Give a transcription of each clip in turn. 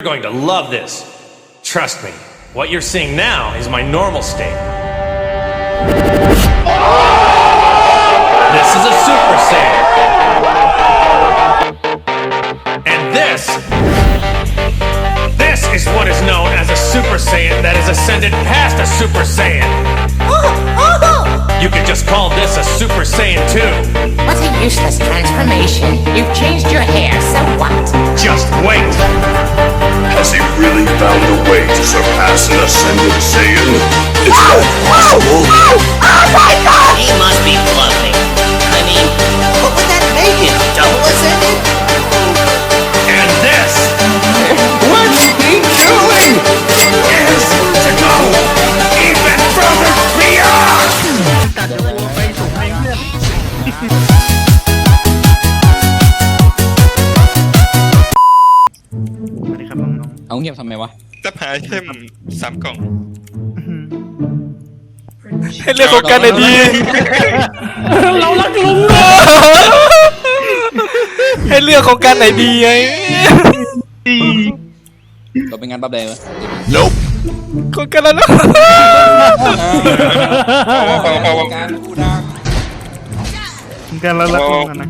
You're going to love this. Trust me, what you're seeing now is my normal state. This is a Super Saiyan. And this. This is what is known as a Super Saiyan that has ascended past a Super Saiyan. You could just call this a Super Saiyan 2. What a useless transformation. You've changed your hair, so what? Just wait. Has he really found a way to surpass an ascended Saiyan? Is that possible? Oh my God! He must be bluffing. I mean, what would that make him? Double ascended? เอาเงียบทำไมวะจะหาเทมสามกล่อง ให้เรื่องของกันหน่อยดี เรารักลุงให้เรื่องของกันไหนอยดีไงเราเป็นงานบับแดงวะ Nope. ของกันแล้วนะการพูดดังกันเรารักลุงกันนะ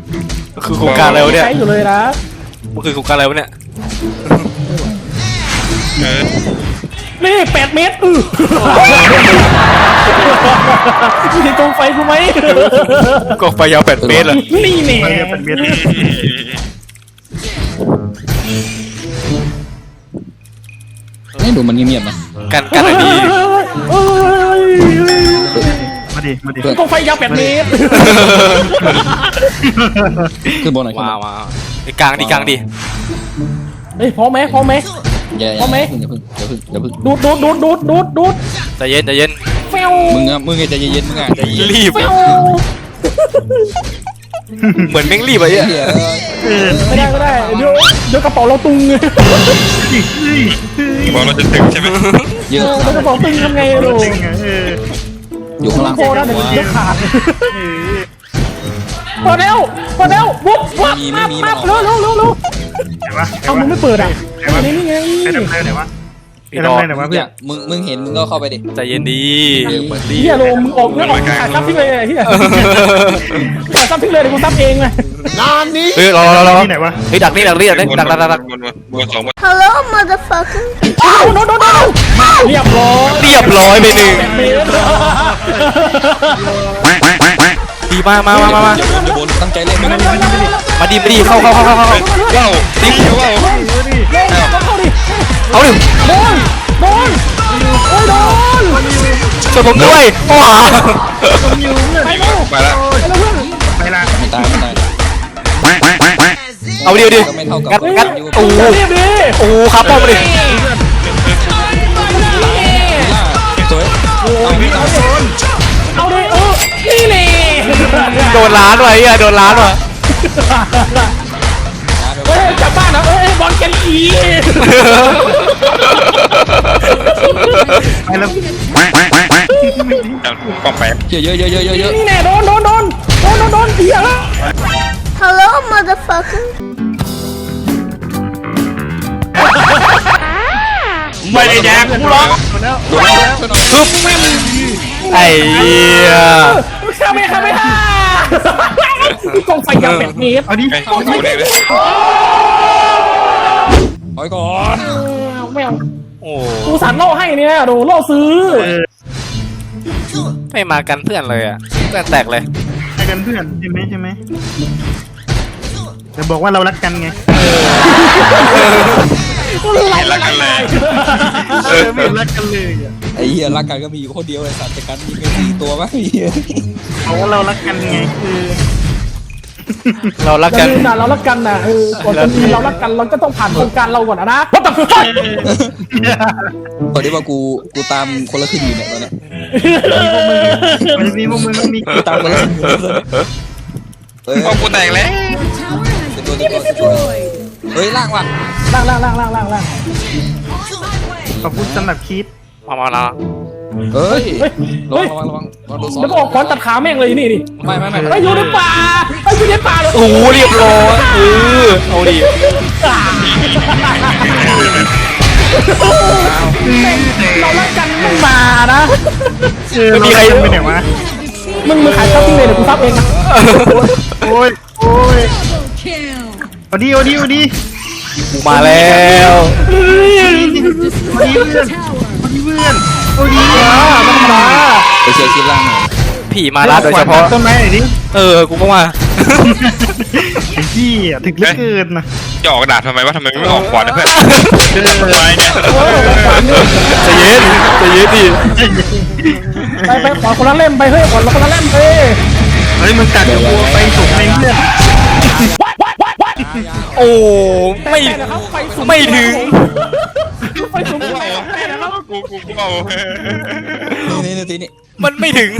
คือโครงการอะไรวะเนี่ยใช้อยู่เลยนะมันคือโครงการอะไรวะเนี่ย เออนี่แปดเมตรอือมีตรงไฟกูไหมกองไฟยาวแปดเมตรเหรอนี่แน่แปดเมตรให้ดูมันเงียบๆนะกันกันไหนอยดีมาดิมาดิเพื่อนตรงไฟยาวแปดเมตรขึ้นบนหน่อยขึ้นว้าบวนว้าวไอ้กลางดีกลางดีเฮ้ยพร้อมไหมพร้อมไหม อย่าอย่าพร้อมไหมอย่าพึ่งอย่าพึ่งอย่าพึ่งดูดดูดดูดดูดดูดดูดใจเย็นใจเย็นเฟลมึงอะมึงไงใจเย็นๆมึงอะใจเย็นรีบเฟลเหมือนแม่งรีบอะเนี่ยเหี้ยไม่ได้ไม่ได้เดี๋ยวเดี๋ยวกระเป๋าเราตุงเลยบอกเราจะถึงใช่ไหมเยอะเดี๋ยวกระเป๋าตุงทำไงลูกอยู่ข้างล่างโคนะเดี๋ยวเดี๋ยวขาดเปิดแล้วเปิดแล้ววุบวับมับมับเร็วเร็วเร็วเร็วเอามึงไม่เปิดอะ อันนี้นี่ไงพี่ดอกอย่ามึงมึงเห็นมึงก็เข้าไปดิใจเย็นดีเหมือนดีเฮียโลมึงออกแล้วออกขายซับทิ้งเลยเฮียขายซับทิ้งเลยเดี๋ยวกูซับเองเลยเฮ้ยรอรอรอเฮ้ยดักนี่ดักนี่ดักนี่ดักดักดักดักวนวนวนสองวน Hello, motherfucker. อ้าวโดนโดนโดนเรียบร้อยเรียบร้อยไปหนึ่งเมตรดีมากมามามามาอย่าบนอย่าบนตั้งใจเล่นมึงมาดีมาดีเข้าเข้าเข้าเข้าเข้าว้าวติ๊กว้าวเข้าดิ เอาดิโดนโดนโอ้ยโดนช่วยผมด้วยว้าไปแล้วมาแล้วไปแล้วเพื่อนไม่ตายไม่ตายเอาดิเอาดิก็ไม่เท่ากับงัดงัดอยู่โอ้โหเรียบดิโอ้โหครับป้อมมาดิสวยเอาไม่ตายเอาดิเออนี่นี่โดนล้านว่ะไอ้เหี้ยโดนล้านว่ะเฮ้ยก ลับบ้านนะเอ้ยบอลแกนอีกล่องแปดเยอะเยอะเยอะเยอะเยอะเยอะนี่แน่โดนโดนโดนโดนโดนโดนเหี้ยละ Hello, motherfucker. ไม่ได้แดกกูหรอกโดนแล้วช่วยหน่อยฮึบไอ้เหี้ยข้าไม่ข้าไม่ข้า กองไฟยาวแปดเมตรเอาดิไอ้กูเนี่ยเลยถอยก่อนไม่เอาโอ้กูสารล่อให้เนี่ยโดล่อซื้อ ไม่มากันเพื่อนเลยอะเพื่อนแตกเลยไปกันเพื่อนใช่ไหมใช่ไหมจะบอกว่าเรารักกันไงเห็นรักกันเลยเออไม่รักกันเลยอะไอ้เหี้ยรักกันก็มีอยู่คนเดียวเลยสัตว์จัดการมีกันสี่ตัวมั้งไอ้เหี้ยบอกว่าเรารักกันไงคือ เรารักกันนะเรารักกันนะเออก่อนจะมีเรารักกันเราก็ต้องผ่านโครงการเราก่อนนะนะ What the fuck ตอนนี้ว่ากูกูตามคนละครึ่งอยู่เนี่ยตอนเนี้ยมันมีพวกมึงมีกูตามคนละครึ่งอยู่ตอนเนี้ยเฮ้ยโอ้กูแตกแล้วเป็นตัวเป็นตัวเป็นตัวเฮ้ยล่างว่ะล่างล่างล่างล่างล่างล่างขอบคุณสำหรับคิดมามาละ เฮ้ยเฮ้ยระวัเฮ้งยระวังระวังระวังโดนซ้อนแล้วก็ออกขอนตัดขาแม่งเลยนี่ดิไม่ไม่ไม่ไอ้ยอยู่ในป่าไอ้ยอยู่ในป่าเลยโอ้โหเรียบร้อยเออเอาดิอ่าเรารักกันมึงมานะไม่มีใครไปไหนวะมึงมึงขายซับที่เลยเดี๋ยวกูซับเองนะโอ้ยโอ้ยโอดีโอดีโอดีกูมาแล้วโอดีเพื่อนโอดีเพื่อน โอดีอ่าธรรมดาไปเชียร์คลิปล่างหน่อยผีมาลาโดยเฉพาะ ต้นไม้หน่อยดิเออ กูก็มาไอ้พี่อะถึงเหลือเกินนะจะออกกระดาษทำไมวะทำไมไม่ออกขวานนะเพื่อนทำไมเนี่ยใจเย็นใจเย็นดิไปไปขอคนละเล่มไปเฮ้ยขอคนละเล่มไปเฮ้ยมึงกัดกับกูไปสูงเองเพื่อนโอ้ ไม่นะครับไปสูงไม่ถึง ไปสูงไปนะครับ กูกูกูเอานี่นี่นี่นี่มันไม่ถึง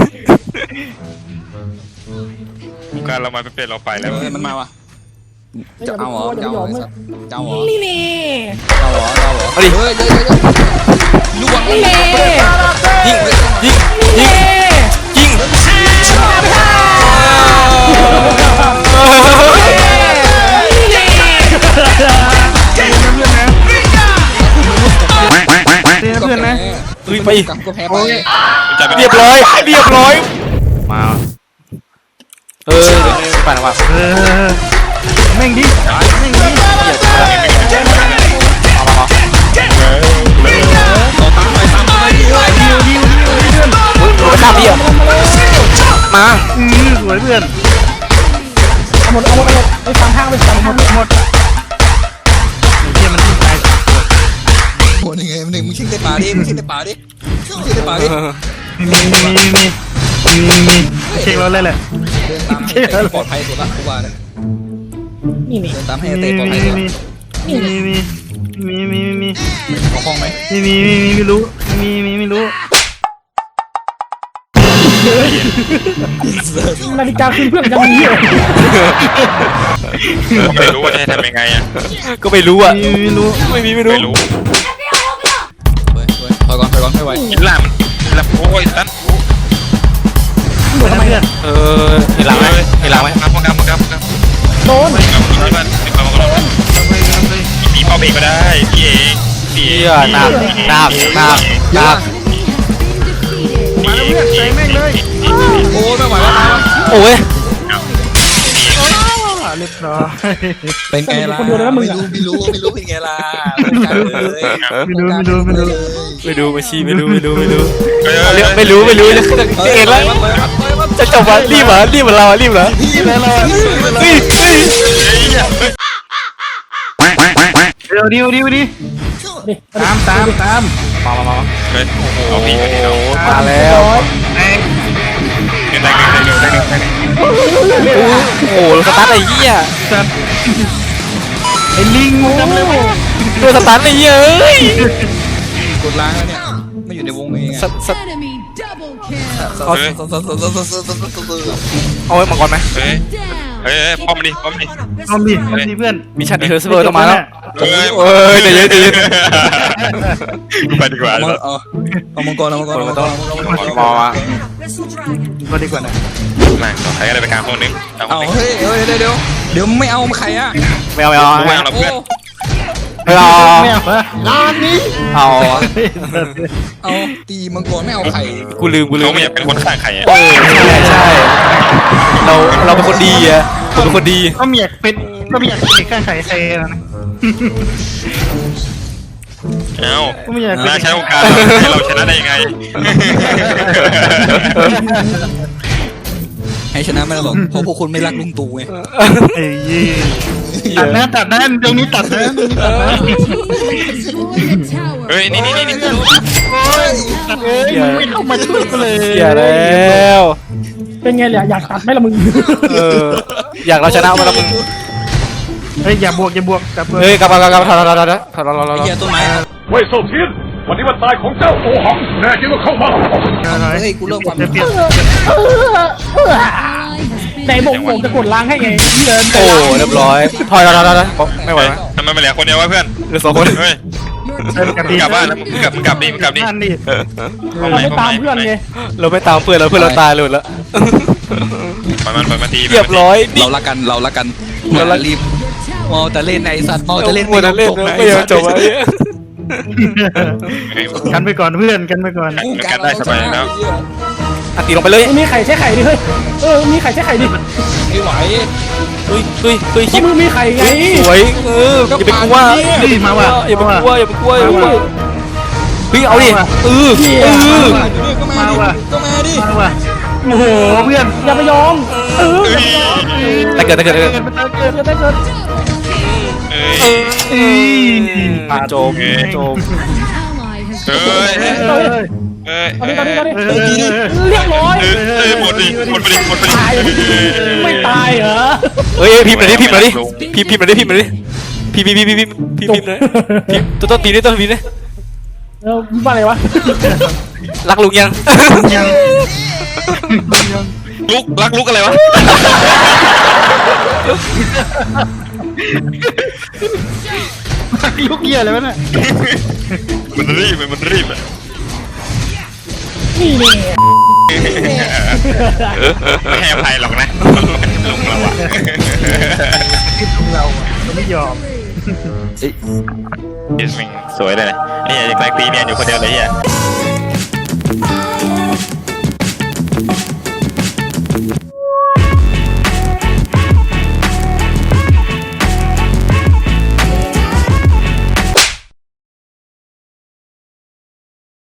กูการเรามาเป็นเราไปแล้วเออมันมาว่ะจะเอาเหรอจะเอาเหรอจะเอาเหรอนี่นี่เอาเหรอจะเอาเหรอเฮ้ยเฮ้ยเฮ้ยลูกบอลนี่นี่ยิงยิงยิง ไปกลับก็แพ้ไปจะเป็นเรียบร้อยเรียบร้อยมาเออไปนะว่าเออแม่งดิแม่งดิมามามาดีโอดีโอดีโอดีเพื่อนโอ้ยข้ามพี่อะมาอือสวยเพื่อนเอาหมดเอาหมดเอาหมดไปสามทางไปสามหมดหมด มึงชิงในป่าดิมึงชิงในป่าดิมึงชิงในป่าดิมีมีมีมีมีมีเช็คเราเลยแหละ เดินตามให้เตะปลอดภัยสุดละกูว่าเนี่ยนี่นี่เดินตามให้มีเตะปลอดมีภัยสุดมีละมีมีมีมีมีมีเอาห้องไหมมีมีมีมีไม่รู้มีมีไม่รู้นาฬิกาคืนเพื่อนยังมีอยู่ไม่รู้ว่าจะทำยังไงอะก็ไม่รู้อะมีไม่รู้ไม่มีไม่รู้ หินหลังหลังโอ้ยตันโดนทำไมเนี่ยเออเห็นหลังไหมเห็นหลังไหมครับครับครับครับโดนไม่ครับไม่บ้านไม่บ้านโดนพี่ปอเบกก็ได้พี่เองพี่เอ๋ตามตามตามตามมาแล้วเพื่อนใส่แม่งเลยโอ้ไม่ไหวแล้วตายวะโอ้ย บร้อยเป็นไงล่ะไม่รู้ไม่รู้ไม่รู้เป็นไงล่ะเลยไม่รู้ไม่รู้ไม่รู้ไม่ดูมาชีไม่รู้ไม่รู้ไม่รู้เฮ้ยเรียกไม่รู้ไม่รู้จะจะเห็นแล้วจะจบวะรีบเหรอรีบเหมือนเราอะรีบเหรอเฮ้ยเฮ้ยเดี๋ยวดิวดิวดิดิตามตามตามมามามาเฮ้ยเอาพี่ไปดิเรามาแล้ว ไอ้เงินได้เงินได้เงินได้เงินได้โอ้โหสตาร์ทไอ้เหี้ยสัตว์ไอ้ลิงมึงจำเลยว่าโดนสตาร์ทไอ้เหี้ยเอ้ยกดล้างแล้วเนี่ยไม่อยู่ในวงเองสส Enemy double kill. เอาเอาไว้มังกรไหมเฮ้ย Down. เฮ้ยป้อมดิป้อมดิ ทำดิทำดิเพื่อน มิชชั่นเทอร์สเบอร์ต้องมาแล้วเฮ้ยเอ้ยใจเย็นใจเย็นไปดีกว่าเอาเอาเอามังกรเอามังกรเอามังกรเอามังกรมามาก็ดีกว่านะแม่งใครก็ได้ไปกลางคนนึงเอาเอาเฮ้ยเฮ้ยเดี๋ยวเดี๋ยวเดี๋ยวไม่เอามาใครอะไม่เอาไม่เอากูไม่วางเอาเราเพื่อน ไม่เอาไม่เอาละร้านนี้เอาเอาตีมังกรไม่เอาใครกูลืมกูลืเขามไม่อยากเป็นคนข้างใครอะเออใช่ใช่เราเราเป็นคนดีอะเราเป็นคนดีก็ไม่อยากเป็นก็ไม่อยากเป็นข้างไข่ใครนะเอ้าก็ไม่อยากเป็นน่าใช้โอกาสให้เราชนะได้ยังไง ให้ชนะไม่ได้หรอกเพราะพวกคุณไม่รักลุงตู่ไงเอ้ย ตัดนะตัดนะตรงนี้ตัดนะตรงนี้ตัดนะ Destroy the tower. เฮ้ย นี่นี่นี่นี่โอ้ยตัดเอ้ยมึงไม่เข้ามาช่วยกูเลยเสียแล้ว เป็นไงเนี่ยอยากตัดไหมล่ะมึงเออ อยากเราชนะมาแล้วมึง เฮ้ยอย่าบวกอย่าบวกกลับเลยเฮ้ยกลับมากลับมาถอยถอยถอยถอยถอยถอยถอยถอยถไอ้อยเหี้ยต้นไม้เว่ยโซเทียนวันนี้วันตายของเจ้าโอหังแน่จริงก็เข้ามาเฮ้ยกูเริ่มความจะเปลี่ยน ไหนบอกบอกจะกดล้างให้ไงเดินโอ้เรียบร้อยถอยถอยถอยถอยถอยไม่ไหวไหมทำไมไม่เหลือคนเดียววะเพื่อนเหลือสองคนเฮ้ย Your กลับมึดีงกลับบ้านแล้วมึงกลับมึงกลับดิมึงกลับดินั่นดิเราไม่ตามเพื่อนไงเราไม่ตามเพื่อนเราเพื่อนเราตายเลยแล้วปล่อยมันปล่อยมันทีเรียบร้อยนี่เรารักกันเรารักกันเรารีบมอแต่เล่นไอ้สัตว์มอแต่เล่นหมดแล้วเล่นไม่ยอมจบอะกันไปก่อนเพื่อนกันไปก่อนมันกันได้สบายแล้ว อันตีลงไปเลยมีไข่ใช้ไข่ดิเฮ้ยเออมีไข่ใช้ไข่ดิไม่ไหวเฮ้ยเฮ้ยเฮ้ยก็คิดมึงมีไข่ไงสวยเอออย่าไปกลัวนี่มาว่ะอย่าไปกลัวอย่าไปกลัวอย่าไปกลัวเฮ้ยเอาดิเออเออก็มามาดิว่ะก็มาดิมาว่ะโอ้โหเพื่อนอย่าไปยอมเออเอ้ยแต่เกิดแต่เกิดแต่เกิดเกิดเกิดเกิดเอ้ยอะจบจบ An ally has เอ้ยเอ้ยเอ้ยตอนนี้ตอนนี้ตอนนี้เอ้ยเรียบร้อยเอ้ยหมดดิหมดไปดิหมดไปดิตายไม่ตายเหรอเฮ้ยพิมพ์หน่อยดิพิมพ์หน่อยดิพิมพ์พิมพ์หน่อยดิพิมพ์หน่อยดิพิมพ์พิมพ์พิมพ์พิมพ์พิมพ์พิมพ์หน่อยพิมพ์ต้นตีนี่ต้นปีนี่เออว่าอะไรวะรักลุงยังลุกรักลุกอะไรวะ ลูกเกียร์อะไรวะเนี่ยมันรีบมันรีบอะนี่นี่ไม่ให้อภัยหรอกนะลุงเราอะคิดของเราอะเราไม่ยอมเฮ้ยสวยเลยนะไอ้เหี้ยอยากแกล้งตีเนี่ยอยู่คนเดียวเลยเหี้ย